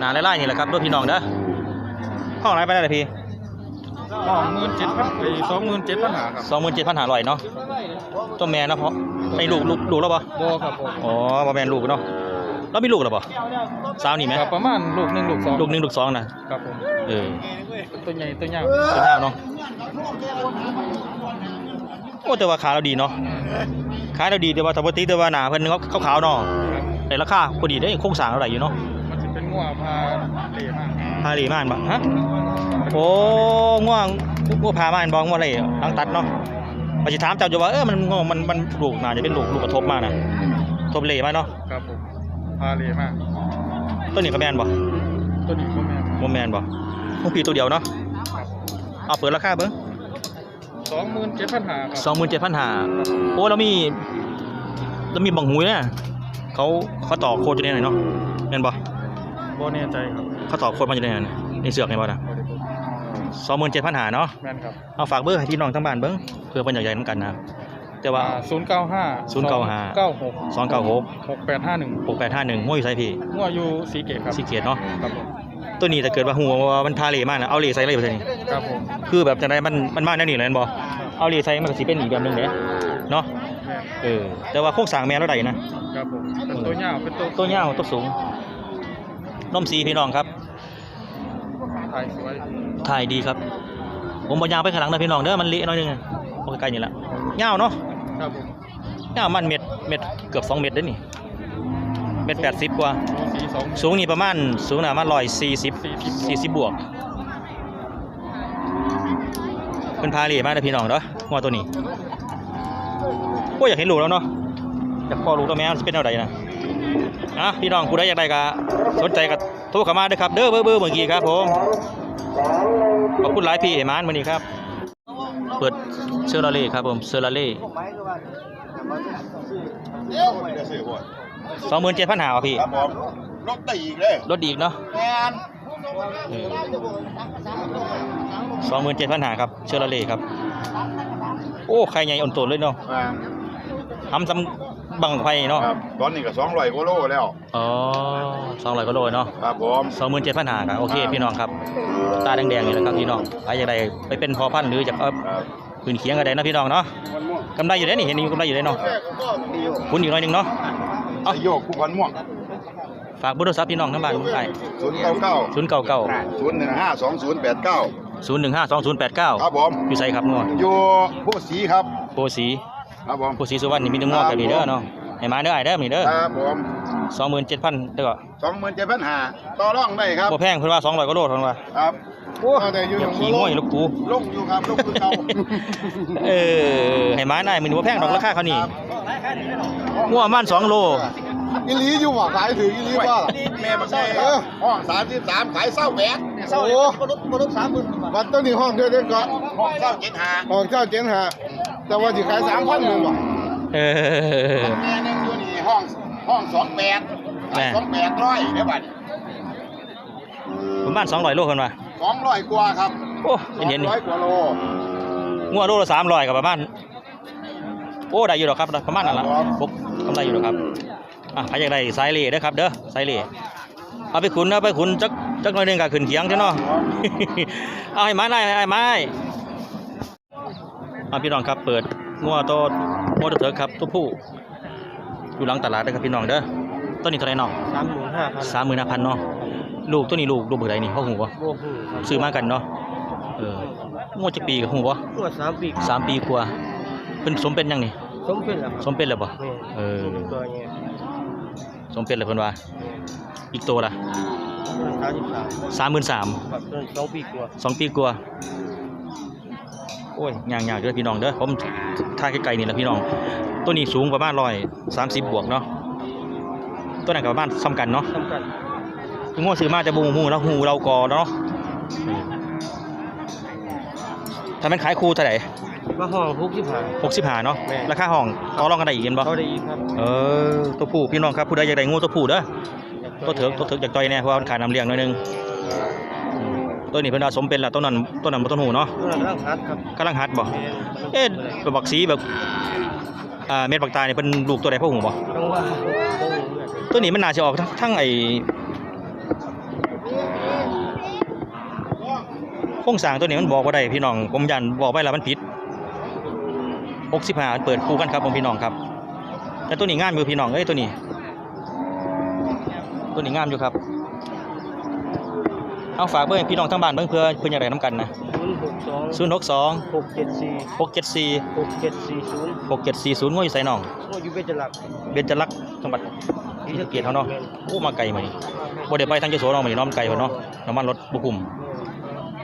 หนาไล่ๆนี่แหละครับด้วยพี่น้องเด้อห้องไรไปได้เลยพี่สองหมื่นเจ็ดพันไปสองหมื่นเจ็ดพันหาครับสองหมื่นเจ็ดพันห้าร้อยเนาะตัวแม่เนาะเพราะไอ้ลูกลูกลูกแล้วปะโบครับผมอ๋อบ่แม่นลูกเนาะแล้วมีลูกแล้วปะสาวนี่ไหมครับประมาณลูกหนึ่งลูกสองลูกหนึ่งลูกสองนะครับผมเออตัวใหญ่ตัวใหญ่ตัวหน้าเนาะโอ้แต่ว่าขาเราดีเนาะขาเราดีแต่ว่าถ้าปกติแต่ว่าหนาเพิ่นเขาขาวๆเนาะครับแต่ราคาพอดีได้โครงสร้างเท่าไหร่อยู่เนาะ มันจะเป็นงัวพาเหล่มากพาหลีม่านบ่ฮะโอ้ง่วงง่วงพาม่านบ่ง่วงอะไรหลังตัดเนาะมาสิถามเจ้าอยู่ว่าเออมันง่วงมันมันลูกน่าจะเป็นลูกลูกกระทบมากนะทบเหล่มาเนาะครับผมพาเหล่มากต้นนี้ก็แม่นบ่ตัวนี้ก็แม่นบ่แม่นบ่พวกพี่ตัวเดียวเนาะครับเอาเปิดราคาเบิ่งสองหมื่นเจ็ดพันหาครับ27,500โอ้เรามีเรามีบังหูเนี่ยเขาเขาต่อโคตรอยู่ในไหนเนาะแม่นบ่โบแน่ใจครับเขาต่อโคตรมาอยู่ในไหนในเสือกนี่บ่น่ะบ่ได้บอกสองหมื่นเจ็ดพันหาเนาะแม่นครับเอาฝากเบอร์ให้พี่น้องทั้งบ้านเบิ้งเพื่อเพิ่นอยากใหญ่เหมือนกันนะแต่ว่าศูนย์เก้าห้า095เก้าหกสองเก้าหกหกแปดห้าหนึ่งหกแปดห้าหนึ่งห้วยอยู่ไสพี่งัวอยู่สีเกตครับสีเกียรติเนาะครับผมตัวนี้ถ้าเกิดว่าหัวว่ามันพาเหลมากนะเอาเหลใส่เลยไปเลยนี่ครับผมคือแบบจังไดมันมันมากแน่นี่เลยนั่นบ่เอาเหลใส่มันก็สิเป็นอีกแบบหนึงเด้เนาะแม่นเออแต่ว่าโครงสร้างแม่เราได้นะครับผมเป็นตัวยาวเป็นตัวตัวยาวตัวสูง นมสีพี่น้องครับถ่ายสวยถ่ายดีครับ ผมบ่ยาวไปข้างหลังนะพี่น้องเด้อมันเละหน้อยนึงอะโอเคใกล้นี่ละยาวเนาะครับผมยาวมันเม็ดเม็ดเกือบสองเม็ดเด้อนี่เม็ดแปดสิบกว่าดูสีสองสูงนี่ประมาณสูงน่ะประมาณร้อยสี่สิบสี่สิบบวกเป็นพาเหลีมากเลยพี่น้องเนาะงัวตัวนี้โอ้ยอยากเห็นลูกแล้วเนาะอยากพอลูกตัวแม่มันสิเป็นเท่าไหร่นะ อะพี่น้องผู้ใดอยากได้ก็สนใจก็โทรเข้ามาเด้อครับ เด้อเบอร์เบอร์เมื่อกี้ครับผมขอบคุณหลายพี่เอมานวันนี้ครับ เปิดเซอร์ลาเล่ครับผมเซอร์ลาเล่สองหมื่นเจ็ดพันหาพี่ครับผมรถตีอีกเลยลดอีกเนาะแมนสองหมื่นเจ็ดพันหาครับเชอร์เล่ครับ โอ้ใครใหญ่อ่อนโตนเลยเนาะทำซ้ำ บังไฟเนาะครับตอนนี้ก็สองร้อยกิโลแล้ว อ๋อสองร้อยก็โลเนาะครับผมสองหมื่นเจ็ดพันหาครับโอเคพี่น้องครับ ตาแดงๆนี่แหละครับพี่น้องใครจะได้ไปเป็นพอพันธุ์หรือจะเอาครับปืนเคียงก็ได้นะพี่น้องเนาะกำไรอยู่ได้นี่เห็นอยู่กำไรอยู่ได้เนาะคุณอีกหน่อยหนึงเนาะไอ้โยกผู้พันม่วงฝากเบอร์โทรศัพท์พี่น้องทั้งบ้านไปศูนย์เก้าเก้าศูนย์เก้าเก้าศูนย์หนึ่งห้าสองศูนย์แปดเก้าศูนย์หนึ่งห้าสองศูนย์แปดเก้าครับผมอยู่ไสครับงัวอยู่ผู้สีครับโพสี ครับผมโพสีสุวรรณนี่มีแตึงงอกแบบนี้เด้อเนาะให้มาเด้อไอ้เด้อนี่เด้อครับผมสองหมื่นเจ็ดพันเด้อสองหมื่นเจ็ดพันห้าต่อรองได้ครับบ่แพงเพิ่นว่า200กว่าโลเท่านั้นว่าครับโอ้แต่อยู่อย่าขี้ง่อยลูกกูลงอยู่ครับลงคือเก่าเออให้มาได้มื้อนี้บ่แพงดอกราคาเขานี่งัวมัน2โลอีหลีอยู่ว่ะขายถืออีหลีว่าล่ะแม่บักแม่ห้องสามสิบสามขายเศร้าแหวกโอ้วันต้นนี้ห้องเดียวเด็กก็ห้องเศร้าเจ็ดห้าห้องเจ้าเจนหา แต่ว่าสิขายสามพันหนึ่งว่ะเออแม่หนึงอยู่นี่ห้องห้องสองแปดแม่สองแปดร้อยเดี๋ยวบัดประมาณ200โลเพิ่นว่าสองร้อยกว่าครับโอ้สองเย็นๆนี่ร้อยกว่าโลงัวโลละ300ก็ประมาณโอ้ได้อยู่ดอกครับประมาณนั้นล่ะปกกำไรอยู่ดอกครับอะใครอยากได้สายเหล่เด้อครับเด้อสายเหล่เอาไปขุนเอาไปขุนจักจักหน่อยหนึงก็ขึ้นเคียงใช่เนาะเอาให้ไม้ได้ให้ไม้ เอาพี่น้องครับเปิดงัวโตงัวตัวเถิกครับตัวผู้อยู่หลังตลาดนะครับพี่น้องเด้อต้นนี้เท่าไหรน้องสามหมื่นห้าพันสามหมื่นห้าพันเนาะลูกตัวนี้ลูกลูกเบอร์ใดนี่เขาหูวะโอ้โหซื้อมากันเนาะเอองัวจะปีกับหูวะตัวสามปีสามปีกว่าเป็นสมเป็นยังนี่สมเป็นแล้วครับสมเป็นแล้วบ่เออตัวเนี้ยสมเป็นแล้วเพิ่นว่า อีกตัวละสามสิบสามสามหมื่นสามแบบสองปีกว่าสองปีกว่า โอ้ยย่างๆเด้อพี่น้องเด้อผมถ่ายไกลๆนี่แหละพี่น้อง ตัวนี้สูงประมาณร้อยสามสิบบวกเนาะตัวนั้นก็ประมาณซ้ำกันเนาะสำคัญคือง้อซื้อมาจะบูหูแล้วหูเรากอเนาะถ้ามันขายคู่เท่าไหร่มาห้องทุกที่ผ่านหกสิบห้าเนาะแม่ราคาห้องต่อรองกันได้อีกเห็นบ่เขาได้อีกครับเออตัวผู้พี่น้องครับผู้ใดอยากได้งูตัวผู้เด้อตัวเถิกตัวเถิกจากจอยแน่เพราะว่ามันขายน้ำเลี้ยงหน่อยหนึงอืม ตัวนี้เพิ่นว่าสมเป็นละต้นนั้นต้นนั้นบ่ต้นหูเนาะตัวนั้นร่างคัดครับกำลังหัดบ่แม่เอ๊ะแบบบักสีแบบอ่าเม็ดบักตายนี่เพิ่นลูกตัวใดพ่อหูบ่ต้องว่าโอ้โหตัวนี้มันน่าจะออกทั้งทั้งไอ้โครงสร้างตัวนี้มันบอกว่าได้พี่น้องผมยันบอกไว้แล้วมันผิด65เปิดคู่กันครับผมพี่น้องครับแต่ตัวนี้งามอยู่พี่น้องเอ้ยตัวนี้ ตัวนี้งามอยู่ครับ เอาฝากเบอร์ให้พี่น้องทั้งบ้านเบิ่งเพื่อเพื่อนอยากได้น้ำกันนะศูนย์หกสอง062หกเจ็ดสี่674หกเจ็ดสี่ศูนย์6740ง่วยอยู่ไสน้องโอ้ยอยู่เป็นจะหลักเบญจลักษณ์จังหวัดศรีสะเกษเขาเนาะโอ้มาไกลมานี่บ่ได้ไปทางยโสเนาะมื้อนี้เนาะมันไกลเพิ่นเนาะน้ำมันรถบ่คุ้ม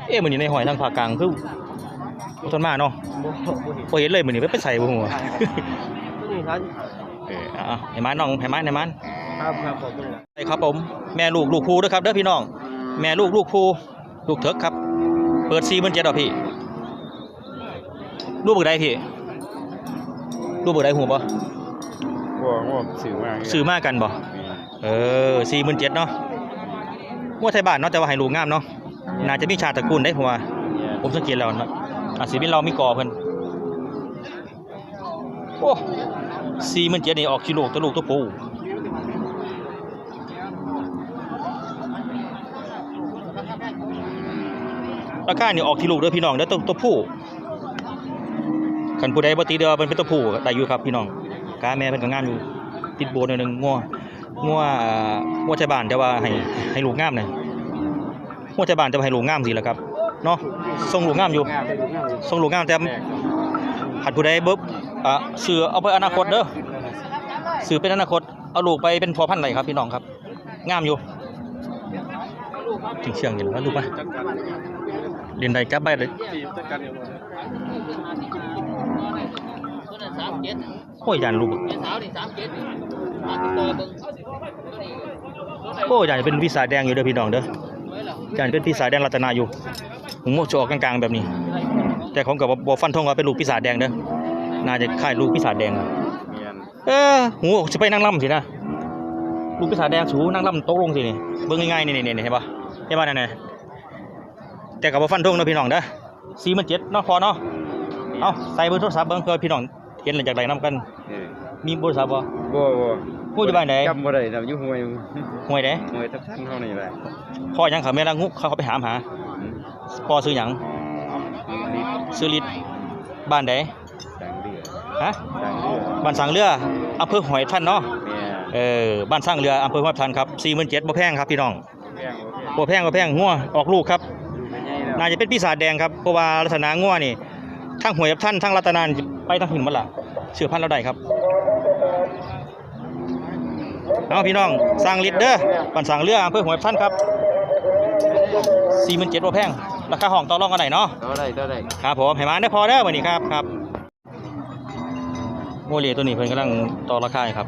เอ๊ะมื้อนี้ในหอยทางภาคกลางคือบ่ทนมาเนาะบ่บ่เห็นบ่เห็นเลยมื้อนี้ไปใส่บ่ฮู้นี่ครับเอออะให้มาน้องให้มาให้มันครับครับขอบคุณใช่ครับผมแม่ลูกลูกภูด้วยครับเด้อพี่น้อง แม่ลูกลูกภูลูกเถิกครับ เปิด4 7 0 0 0ดอกพี่ ลูกเบิกใดพี่ ลูกเบิกใดหูบ่ว่าว่าสื่อมากซื้อมากันบ่เออ4 7 0 0เนาะงัวไทยบ้านเนาะแต่ว่าให้ลูกงามเนาะน่าจะมีชาติตระกูลได้ผมว่าผมสังเกตแล้วเนาะอาจสิเป็นเรามีกอเพิ่นโอ้สี่หมื่นเจ็ดนี่ออกกิโลตัวลูกตัวปู ราคานี่ออกที่ลูกเด้อพี่น้องเด้อตัวตัวผู้คันผู้ใดบ่ตีเด้อเป็นเป็นตัวผู้ก็ได้อยู่ครับพี่น้องกาแม่เพิ่นก็งามอยู่ติดโบนหนึ่งงัวงัวอ่างัวไทยบ้านแต่ว่าให้ให้ลูกงามหน่อยงัวไทยบ้านแต่ว่าให้ลูกงามสิล่ะครับเนาะทรงลูกงามอยู่งามเลยงลยทรงลูกงามแต่หัดผู้ใดเบิ่อะซื้อเอาไปอนาคตเด้อซื้อเป็นอนาคตเอาลูกไปเป็นพอพันธุ์ไรครับพี่น้องครับ งามอยู่ถึงเชียงอยู่แล้วลูกไป เรียนใดจับไปเลยสี่จัดการอยู่โอ้ยยานลูกโอ้ยยานเป็นพี่สายแดงอยู่เด้อพี่น้องเด้อยานเป็นพี่สายแดงรัตนาอยู่หูโมจะออกกลางๆแบบนี้ แต่ของกับบ่ฟันทงว่าเป็นลูกปีศาจแดงเด้อน่าจะคล้ายลูกปีศาจแดงเออหูสิไปนั่งล่ำสินะลูกปีศาจแดงสูนั่งล่ำโต๊ะลงสินี่เบิ่งง่ายๆนี่นี่นี่เห็นปะเห็นปะนั่นน่ะ แต่กับบ่ฟันทงเนาะพี่น้องเด้อสี่มันเจ็ดเนาะพอเนาะเอาใส่เบอร์โทรศัพท์เบิ่งเพื่อพี่น้องเห็นหลังจากใดนํกัน มีเบอร์โทรศัพท์บ่บ่บ่พูดอยู่บ้านไหนจำบ่ได้ทำอยู่ห้วยห่วยเด้ห้วยทับทันเท่านี้แหละพ่อหยังเขาแม่ละงุกเขาเขาไปหามหาพ่อซื้อหยังนิดซื้อลิตรบ้านใดดังเดือฮะดังเดือบ้านสังเรืออำเภอหอยท่านเนาะแม่เออบ้านสร้างเรืออำเภอห้วยทันครับสี่หมื่นเจ็ดบ่แพงครับพี่น้องแพงโอเคบ่แพงบ่แพงงัวออกลูกครับ น่าจะเป็นปีศาจแดงครับเพราะว่าลักษณะงัวนี่ทั้งหวยกับท่านทั้งรัตนานไปทั้งหินหมดละเชื่อพันธุ์เราได้ครับเอาพี่น้องสร้างลิตรเด้อบ้านสร้างเรืออำเภอหวยท่านครับสี่หมื่นเจ็ดบ่แพงราคาห้องต่อรองกันไหนเนาะเท่าไรเท่าไรครับผมให้มาได้พอเด้อวันนี้ครับครับโมเลียตัวนี้เพิ่นกำลังต่อราคาอยู่ครับ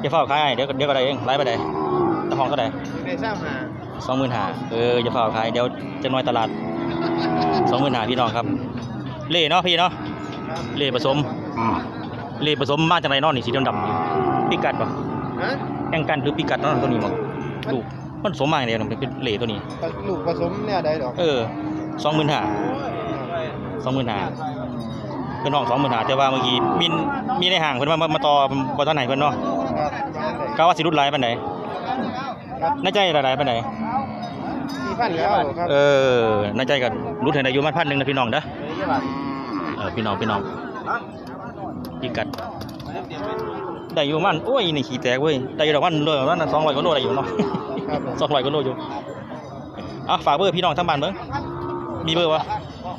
เดี๋ยวเฝ้าขายให้เดี๋ยวเดี๋ยวก็ได้เองไล่ไปได้ตะห้องก็ได้ ในทราบมาสองหมื่นห้าเอออย่าเฝ้าขายเดี๋ยวจะน้อยตลาดสองหมื่นห้าพี่น้องครับ เล่เนาะพี่เนาะเล่ผสมเล่ผสมมาจากไหนเนอนนี่สีดำๆนี่ปีกัดปะฮะแองกันหรือปีกัดเนาะตัวนี้มั้งลูกมันผสมมาอย่างเดียวมันเป็นเล่ตัวนี้ลูกผสมเนี่ยได้ดอกเออสองหมื่นห้าสองหมื่นห้าเป็นห้องสองหมื่นห้าแต่ว่าเมื่อกี้มีมีในห่างเพิ่นว่ามามาต่อบอท่านไหนเพิ่นเนาะครับกาว่าสิรุดหลายปานใดค รับในใจหลายๆปานใดสี่พันแล้วครับเออในใจก็รุดให้ได้อยู่มันพันหนึงนะพี่น้องเด้อเออพี่น้องพี่น้องพี่กัดได้อยู่มันโอ้ยนี่ขี้แตกเว้ยได้อยู่ดอกมันเลยมันสองร้อยกว่าโลได้อยู่เนาะครับผมสองร้อยกว่าโลอยู่อะฝากเบอร์พี่น้องทั้งบ้านเบิ่งมีเบอร์วะ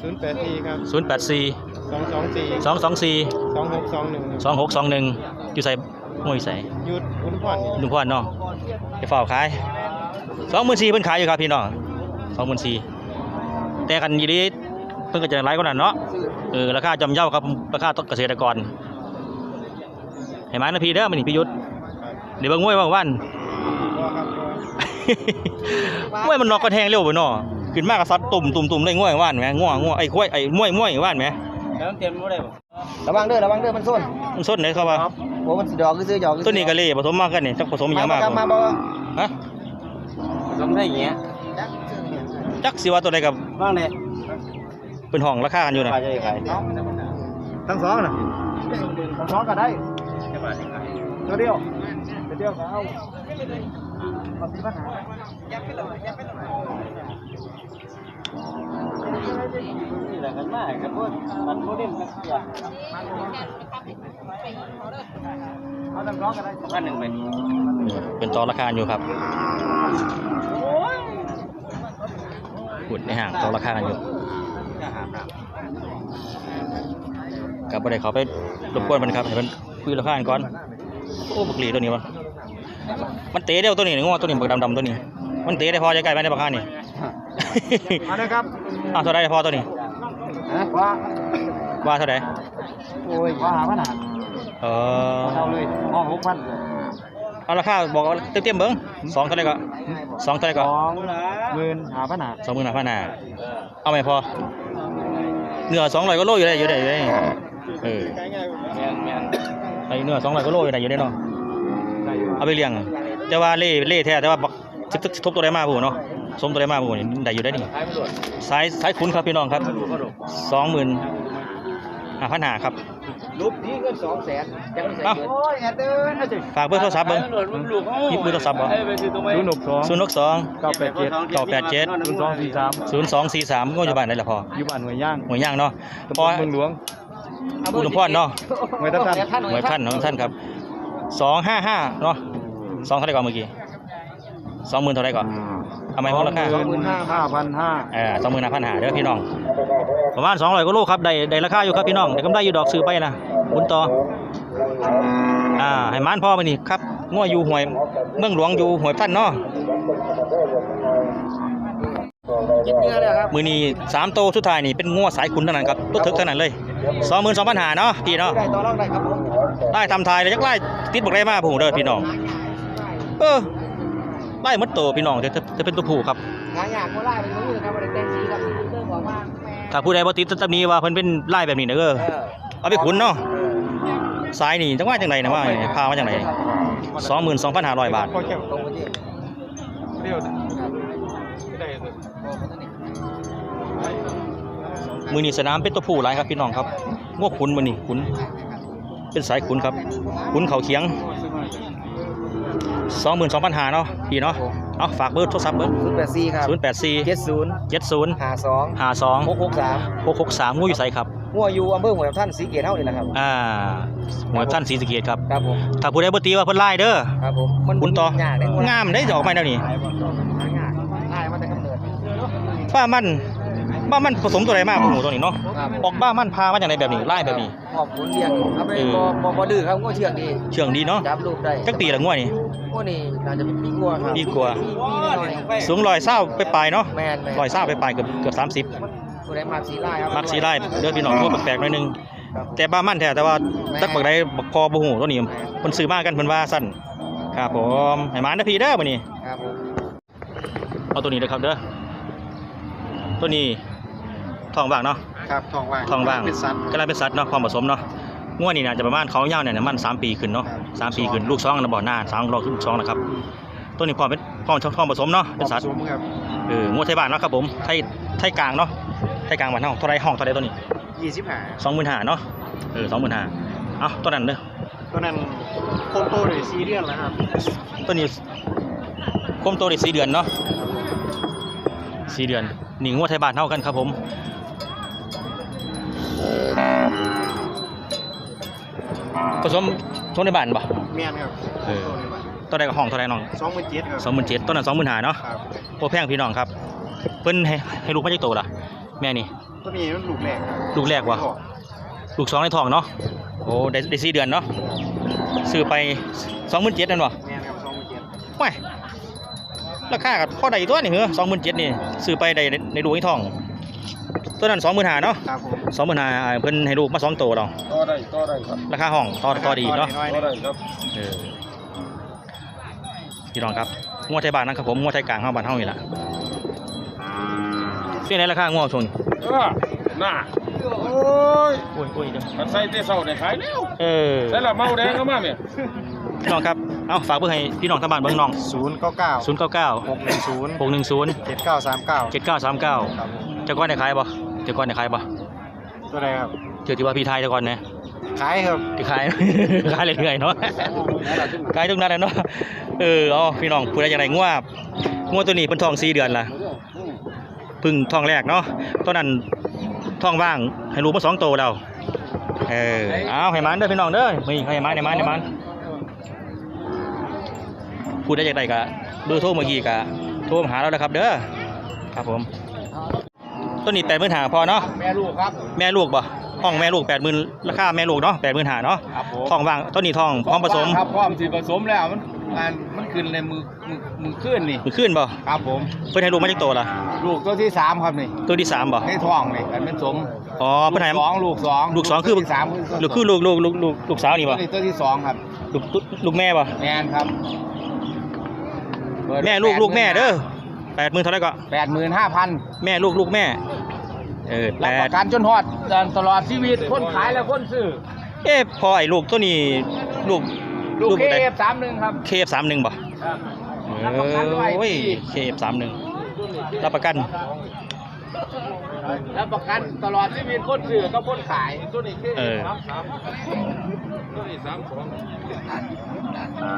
ศูนย์แปดสี่ครับศูนย์แปดสี่สองสองสี่สองสองสี่สองหกสองหนึ่งสองหกสองหนึ่งอยู่ใส่มวยใส่ยุดอุณพรนี่ลุงพ่อเนาะ จะเฝ้าขายสองหมื่นสี่เพิ่นขายอยู่ครับพี่น้องสองหมื่นสี่แต่กันยีรีเพิ่นก็จะไล่กว่านั้นเนาะเออราคาจำเย่าครับราคาต้นเกษตรกรเห็นไหมนะพี่เด้อมันนี่พี่ยุทธเดี๋ยวเบิ่งมวยว่างวันก็ครับมวยมันนอกกระแทงเร็วไปเนาะขึ้นมากระซัดตุ่มตุ่มตุ่มเลยง่วยว่านไหมง่วงง่วงไอ้ควายไอ้มวยมวยว่านไหมแล้วเตรียมบ่ได้บ่ระวังเด้อระวังเด้อมันส้นมันส้นไหนเข้ามา โอ้มันสิดอกซื้อๆดอกตัวนี้ก็เล่ผสมมากกันนี่จักผสมอหย่างมากมามาบ่ฮะผสมได้อย่างเงี้ยจักสิว่าตัวใดกับว่างเลยเป็นห้องราคากันอยู่นะขายจะขายทั้งสองน่ะสองก็ได้ตัวเดียวเดียวก็เอาเอาสี่พันหานี่แหละกันมากครับพวกมันโมเดลกันเสียเอา ตั้งร้องกันได้พันหนึ่งไปเป็นต่อราคาอยู่ครับขุดในห่างต่อราคากันอยู่กับประเดี๋ยวเขาไปรบกวนมันครับเดี๋ยวมันคุยราคากันก่อนโอ้บักหลีตัวนี้วะมันเตะเดียวตัวนี้งอตัวนี้บักดำๆตัวนี้ มันเตะได้พอจะไกลไหมได้บักห้านี่มาเลยครับอ้าวเท่าไรได้พอตัวนี้ว่าว่าเท่าไรโอ้ยว่าหาพันหา เออเอาเลยห้องหกพันเอาราคาบอกเอาเต็มๆเบิ้งสองเท่าไรก็สองเท่าไรสก็องหมื่นหาพันหาสองหมื่นห้าพันห้าเอาไหมพอเนื้อสองร้อยก็โลอยู่ได้อยู่ได้อยู่ได้เออไอเนื้อสองร้อยก็โลอยู่ได้อยู่ได้เนาะเอาไปเลี้ยงแต่ว่าเล่เล่แท้แต่ว่าบักทึบทบตัวได้มากผู้เนาะสมตัวได้มากผู้นี่ได้อยู่ได้นี่สายสายขุนครับพี่น้องครับสองหมื่น ห้าพันห้าครับ รูปนี้เงินสองแสนจะไม่ใส่เอ้าเงินโอ้ยแอดเดินนะจิฝากเบอร์โทรศัพท์เบิ้งหยิบเบอร์โทรศัพท์บ่ศูนย์หกสองศูนย์หกสองเก้าแปดเจ็ดเก้าแปดเจ็ดศูนย์สองสี่สามศูนย์สองสี่สามงอยู่บ้านไหนล่ะพออยู่บ้านหัวยย่างหวยย่างเนาะตำพบอลเมืองหลวงอุดมพรเนาะหวยตะกันหวยพันของท่านครับสองห้าห้าเนาะสองเท่าไหรก่อนเมื่อกี้สองหมื่นเท่าไหรก่อน ทำไมพอราคาสองหมื่นห้าห้าพันห้าเออสองหมื่นห้าพันหาเด้อพี่น้อง ประมาณสองร้อยกว่าโลครับได้ได้ราคาอยู่ครับพี่น้องได้กำไรอยู่ดอกซื้อไปนะบุญต่ออ่าให้มานพ่อมานี่ครับงัวอยู่หวยเมืองหลวงอยู่หวยพันเนาะกินเนื้อเลยครับมือนี้สามโตวสุดท้ายนี่เป็นงัวสายขุนเท่านั้นครับตัวถึกเท่านั้นเลยสองหมื่นสองพันหาเนาะพี่เนาะได้ต่อรองได้ครับผมได้ทำทายเลยจักไล่ติดบอกได้มาผู้เด้อพี่น้องเออ ไล่หมดโตวพี่น้องจะจะเป็นตัวผู้ครับงานอยากโคราชเป็นมือนะครับบริเตนสีครับเรื่องบอกว่าแม่ถ้าผู้ใดบ่ติดตำหนี้ว่าเพิ่นเป็นไล่แบบนี้เด้อเออเอาไปขุนเนาะสายนี่จังว่าจังไดนะว่าพามาจังไดสองหมื่นสองพันห้าร้อยบาทพอแก้วตรงไปที่เรียวได้มือนี้สนามเป็นตัวผู้หลายครับพี่น้องครับงวกขุนมือนี้ขุนเป็นสายขุนครับขุนเขาเคียง สองหมื่นสองพันห้าเนาะพี่เนาะเอาฝากเบอร์โทรศัพท์เบอร์ศูนย์แปดสี่ครับศูนย์แปดสี่เจ็ดศูนย์เจ็ดศูนย์ห้าสองห้าสองหกหกสามหกหกสามงูอยู่ใสครับหัวอยู่อำเภอหัวลำท่านสีเกียรติเท่านี่แหละครับ อ่าหมวยท่านศรีสะเกษครับ ครับผม ถ้าผู้ใดบ่ตีว่าเพิ่นไล่เด้อ ครับผม มันคุณต่อยากได้งามได้จะออกมาแนวนี้หายากได้มาแต่กำเนิดบ้ามัน บ้ามันผสมตัวใดมาหมูตัวนี้เนาะครับออกบ้ามันพามาจากไหนแบบนี้ไล่แบบนี้ขอบคุณเลี้ยงเอาไปเออบ่บ่บ่ดื้อครับงัวเชื่องดี เชื่องดีเนาะจับลูกได้จักปีละงวดนี่งัวนี่น่าจะเป็นปีงัวครับปีกว่าปีหน่อยสูงร้อยเศร้าไปปลายๆเนาะแมนแมนร้อยเศร้าไปปลายๆเกือบเกือบสามสิบผู้ใดมักสีไล่ครับมักสีไล่เด้อพี่น้องตัวแปลกๆหน่อยหนึงแต่บ้ามันแท้แต่ว่าจักบักใดบักคอบ่ฮู้ตัวนี้เพิ่นซื้อมากันเพิ่นว่าสั้นครับผมให้มาเด้อพี่เด้อมื้อนี้ครับผมเอาตัวนี้เด้อครับเด้อตัวนี้ ทองว่างเนาะครับทองว่างทองว่างเป็นสัตว์กำลังเป็นสัตว์เนาะความผสมเนาะงวดนี้น่าจะประมาณเขายาวเนี่ยมันสามปีขึ้นเนาะสามปีขึ้นลูกสองนะบ่อหน้าสามรองลูกสองนะครับตัวนี้พอเป็นพอทองผสมเนาะเป็นสัตว์สมครับเอองวดไทยบ้านเนาะครับผมไทยไทยกลางเนาะไทยกลางบ้านเฮาเท่าไรห้องเท่าไรตัวนี้ยี่สิบห้าสองหมื่นห้าเนาะเออสองหมื่นห้าเอาตัวนั้นเด้อตัวนั้นโคมโตเลยสี่เดือนแล้วครับตัวนี้คมโตได้สี่เดือนเนาะสี่เดือนนี่งวดไทยบ้านเท่ากันครับผม ผสมชนในบ้านปะเมียนครับเออตัวใดก็ห้องเท่าไรน้องสองหมื่นเจ็ดครับสองหมื่นเจ็ดตัวนั้นสองหมื่นห้าเนาะครับโอ้แพงพี่น้องครับ เพิ่นให้ให้ลูกมาจากโตล่ะ แม่นี่ตัวนี้มันลูกแรกครับลูกแรกวะลูกสองในท้องเนาะโอ้ได้ได้สี่เดือนเนาะซื้อไปสองหมื่นเจ็ดนั่นวะเมียนครับสองหมื่นเจ็ดไม่ราคากับพ่อใดตัวนี่เหรอสองหมื่นเจ็ดนี่ซื้อไปได้ในในลูกในท้อง ตัวนั้นสองหมื่นห้าเนาะครับผมสองหมื่นห้าเพิ่นให้ลูกมาสองตัวเราต่อได้ต่อได้ครับราคาห้องต่อต่อดีเนาะน้อยต่อๆได้ครับเออพี่น้องครับงวดไทยบ้านนะครับผมงวดไทยกลางเฮาบ้านเฮานี่ล่ะเสียไหนราคางวดชนเออน่าโอ้ยโอ้ยโอ้ยเดี๋ยวมันใส่แต่เช้าได้ขายแล้วเออใส่ละเมาแดงเข้ามาเนี่ยพี่น้องครับ เอาฝากเบอร์ให้พี่น้องทางบ้านเบิ่งน้องศูนย์เก้าเก้า0 9 9หกหนึ่งศูนย์6 1 0เจ็ดเก้าสามเก้า7 9 3 9ครับผมจะก้อนได้ขายบ่ จะก้อนได้ขายบ่ตัวไหนครับ เจอที่ว่าพี่ไทยจะก้อนเนี่ยขายครับขาย ขายเรื่อยๆเนาะขายทุกนัดเลยเนาะเออเอาพี่น้องผู้ใดอยากได้งัวงัวตัวนี้เพิ่นท้อง4เดือนละเพึ่งท้องแรกเนาะตอนนั้นท้องว่างให้ลูกมาสองโตวแล้วเออเอาให้มันเด้อพี่น้องเด้อมีให้มันให้มันให้มันผู้ใดอยากได้ก็เบอร์โทรเมื่อกี้ก็โทรมาหาเราแล้วครับ เด้อครับผม ต้นนี้85,000พอเนาะแม่ลูกครับ แม่ลูกบ่ห้องแม่ลูกแปดหมื่นราคาแม่ลูกเนาะแปดหมื่นหาเนาะครับผมท้องว่างต้นนี้ท้องพร้อมผสมครับพร้อมสิผสมแล้วมันมันมันขึ้นในมือมือมือขึ้นนี่มือขึ้นบ่ครับผมเพิ่นให้ลูกมาจากโตล่ะลูกตัวที่สามครับนี่ตัวที่สามบ่ในท้องนี่กันเป็นสมอ๋อเพิ่นให้ลูกสองลูกสองลูกสองคือตัวที่สามลูกคือลูกลูกลูกลูกลูกสาวนี่ตัวบ่นี้ตัวที่สองครับลูกลูกลูกแม่บ่แมนครับ แม่ลูกลูกแม่เด้อ แปดหมื่นเท่าไหร่ก็แปดหมื่นห้าพันแม่ลูกลูกแม่ เออแปรับปดระกันจนฮอดตลอดชีวิตคนขายและคนซื้อ เอ๊ะพอไอ้ลูกตัวนี้ลูกลูกเคใดเอฟสามหนึ่งครับเคฟสามหนึ่งบ่ครับเอรับประกันด้วย้ยเคฟสามหนึ่งรับประกัน รับประกันตลอดชีวิตคนซื้อก็คนขายตัวนี้เคเออสามสามตัวนี้สามสอง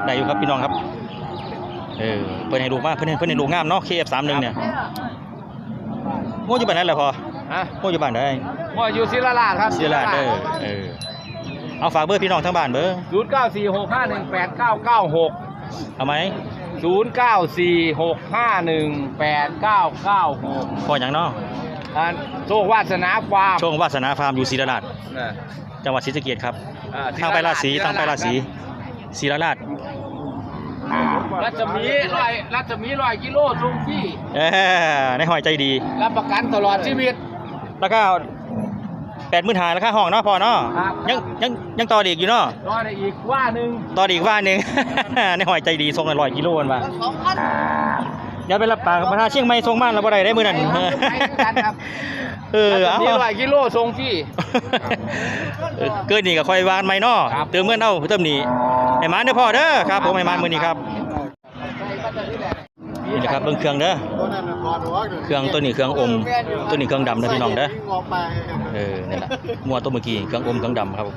ได้อยู่ครับพี่น้องครับ เออเพิ่นให้ลูกมาเพิ่นให้เพิ่นให้ลูกงามเนาะ KF31 เนี่ยโง่อยู่บ้านนั้นแหละพอฮะโง่อยู่บ้านได้ว่าอยู่ศิลาลาดครับเสียหลาดเด้อเออเอาฝากเบอร์พี่น้องทั้งบ้านเบอร์ศูนย์เก้าสี่หกห้าหนึ่งแปดเก้าเก้าหกเอาไหมศูนย์เก้าสี่หกห้าหนึ่งแปดเก้าเก้าหกพออย่างเนาะอันโชควาสนาฟาร์มช่วงวาสนาฟาร์มอยู่ศรีราชน่ะจังหวัดศรีสะเกษครับอ่ทางไปราชสีทางไปราชสีศรีราช รัศมีร้อยรัศมีร้อยกิโลสูงที่เออในหอยใจดี รับประกันตลอดชีวิต แล้วก็แปดหมื่นหาราคาห้องเนาะพอเนาะครับ ยังยังยังต่ออีกอยู่เนาะรอได้อีกว่าหนึ่งต่ออีกว่าหนึ่งในหอยใจดีส่งละร้อยกิโลกันมาอย่าไปรับปากกับประธานเชียงใหม่ส่งมาแล้วบ่ได้ได้มื้อนั้นเออรัศเอา มีร้อยกิโลทรงที่ เออเกินนี่ก็ค่อยวานใหม่เนาะครับ เติมเงินเอาเติมนี่ให้มานเด้อพ่อเด้อครับผมให้มานมื้อนี้ครับ นี่นะครับเบิ่งเครื่องเด้อะเครื่องตัวนี้เครื่องอม ตัวนี้เครื่องดำเด้อพี่น้องเด้อใส่งอกไปเออนี่แหละมัวตัวเมื่อกี้เครื่องอมเครื่องดำครับ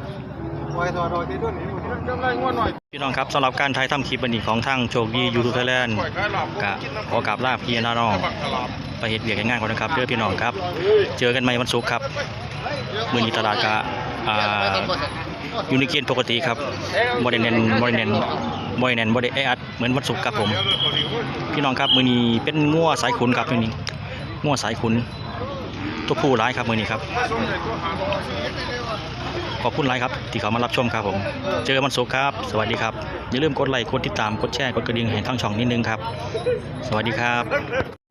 พี่น้องครับสำหรับการถ่ายทำคลิปวันนี้ของทางโชคดียูทูบไทยแลนด์กะขอกราบลาพี่น้องไปเฮ็ดเวียกเฮ็ดงานก่อนนะครับเด้อพี่น้องครับ เจอกันใหม่วันศุกร์ครับ มือนีตลาดกะ อ่าอยู่ในเกณฑ์ปกติครับบ่ได้แน่นบ่ได้แน่นบ่ได้แน่นบ่ได้แออัดเหมือนวันศุกครับผม พี่น้องครับมือนี้เป็นงัวสายขุนครับมือนี้งัวสายขุนตัวผู้ร้ายครับมือนี้ครับ ขอบคุณไลค์ครับ ที่เขามารับชมครับผม เจอกันวันศุกครับ สวัสดีครับ อย่าลืมกดไลค์กดติดตามกดแชร์กดกระดิ่งให้ทั้งช่องนิดนึงครับ สวัสดีครับ